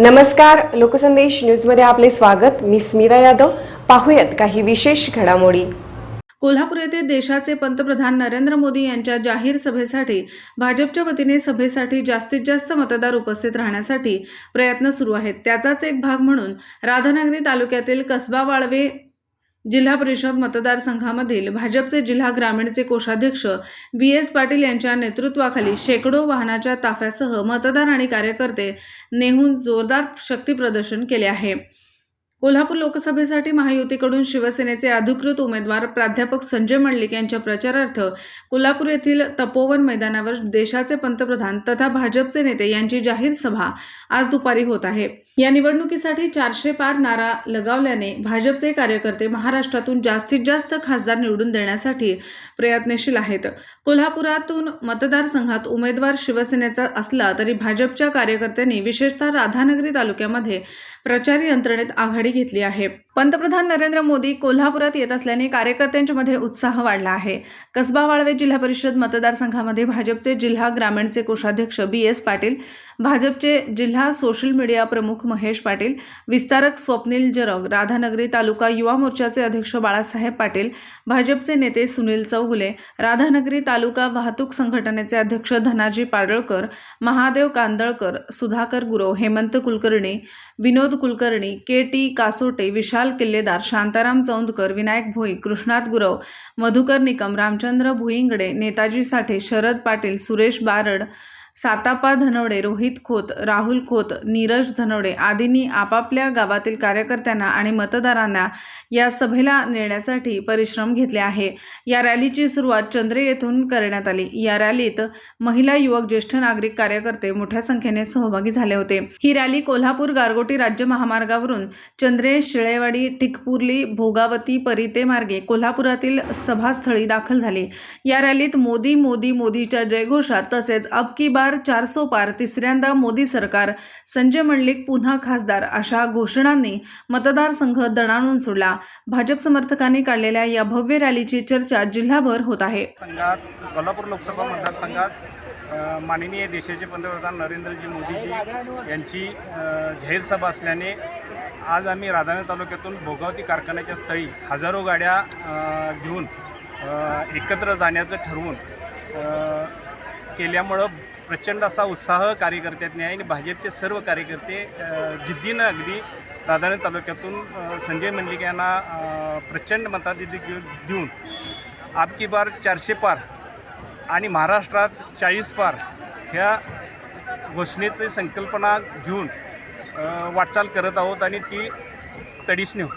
नमस्कार लोकसंदेश न्यूजमध्ये आपले स्वागत. मी स्मिता यादव. पाहूयात काही विशेष घडामोडी. कोल्हापूर येथे देशाचे पंतप्रधान नरेंद्र मोदी यांच्या जाहीर सभेसाठी भाजपच्या वतीने सभेसाठी जास्तीत जास्त मतदार उपस्थित राहण्यासाठी प्रयत्न सुरू आहेत. त्याचाच एक भाग म्हणून राधानगरी तालुक्यातील कसबा वाळवे जिल्हा परिषद मतदारसंघामधील भाजपचे जिल्हा ग्रामीणचे कोषाध्यक्ष बी एस पाटील यांच्या नेतृत्वाखाली शेकडो वाहनाच्या ताफ्यासह मतदार आणि कार्यकर्ते नेहून जोरदार शक्तीप्रदर्शन केले आहे. कोल्हापूर लोकसभेसाठी महायुतीकडून शिवसेनेचे अधिकृत उमेदवार प्राध्यापक संजय मंडलिक यांच्या प्रचारार्थ कोल्हापूर येथील तपोवन मैदानावर देशाचे पंतप्रधान तथा भाजपचे नेते यांची जाहीर सभा आज दुपारी होत आहे. या निवडणुकीसाठी चारशे पार नारा लगावल्याने भाजपचे कार्यकर्ते महाराष्ट्रातून जास्तीत जास्त खासदार निवडून देण्यासाठी प्रयत्नशील आहेत. कोल्हापुरातून मतदारसंघात उमेदवार शिवसेनेचा असला तरी भाजपच्या कार्यकर्त्यांनी विशेषतः राधानगरी तालुक्यामध्ये प्रचार यंत्रणेत आघाडी घेतली आहे. पंतप्रधान नरेंद्र मोदी कोल्हापुरात येत असल्याने कार्यकर्त्यांच्या मध्ये उत्साह वाढला आहे. कसबा वाळवे जिल्हा परिषद मतदारसंघामध्ये भाजपचे जिल्हा ग्रामीणचे कोषाध्यक्ष बी. एस. पाटील भाजपचे जिल्हा सोशल मीडिया प्रमुख महेश पाटील विस्तारक स्वप्नील जरग राधानगरी तालुका युवा मोर्चाचे अध्यक्ष बाळासाहेब पाटील भाजपचे नेते सुनील चौगुले राधानगरी तालुका वाहतूक संघटनेचे अध्यक्ष धनाजी पाडळकर महादेव कांदळकर सुधाकर गुरव हेमंत कुलकर्णी विनोद कुलकर्णी के टी कासोटे विशाल किल्लेदार शांताराम चौंदकर विनायक भोई कृष्णात गुरव मधुकर निकम रामचंद्र भुईंगडे नेताजी साठे शरद पाटील सुरेश बारड सातापा धनवडे रोहित खोत राहुल खोत नीरज धनवडे आदींनी आपापल्या गावातील कार्यकर्त्यांना आणि मतदारांना या सभेला नेण्यासाठी परिश्रम घेतले आहे. या रॅलीची सुरुवात चंद्रे येथून करण्यात आली. या रॅलीत महिला युवक ज्येष्ठ नागरिक कार्यकर्ते मोठ्या संख्येने सहभागी झाले होते. ही रॅली कोल्हापूर गारगोटी राज्य महामार्गावरून चंद्रे शिळेवाडी ठिकपुर्ली भोगावती परिते मार्गे कोल्हापुरातील सभास्थळी दाखल झाली. या रॅलीत मोदी मोदी मोदीच्या जयघोषात तसेच अब की बार चारसो पार तिसऱ्यांदा मोदी सरकार संजय मंडलिक पुन्हा खासदार अशा घोषणांनी मतदारसंघ दणाणून सोडला. भाजप समर्थकांनी काढलेल्या या भव्य रॅलीची चर्चा जिल्हाभर होत आहे. संघात कोल्हापूर लोकसभा मतदारसंघात माननीय देशाचे पंतप्रधान नरेंद्रजी मोदीजी यांची जाहीर सभा असल्याने आज आम्ही राधानगरी तालुक्यातून भोगावती कारखान्याच्या स्थळी हजारो गाड्या घेऊन एकत्र जाण्याचं ठरवून केल्यामुळं प्रचंड असा उत्साह कार्यकर्त्यांनी आहे आणि भाजपचे सर्व कार्यकर्ते जिद्दीनं अगदी राधानगरी तालुक्यातून संजय मंडलिक यांना प्रचंड मताधिक देऊन आपकी बार चारशे पार आणि महाराष्ट्रात चाळीस पार ह्या घोषणेची संकल्पना घेऊन वाटचाल करत आहोत आणि ती तडीस नेऊ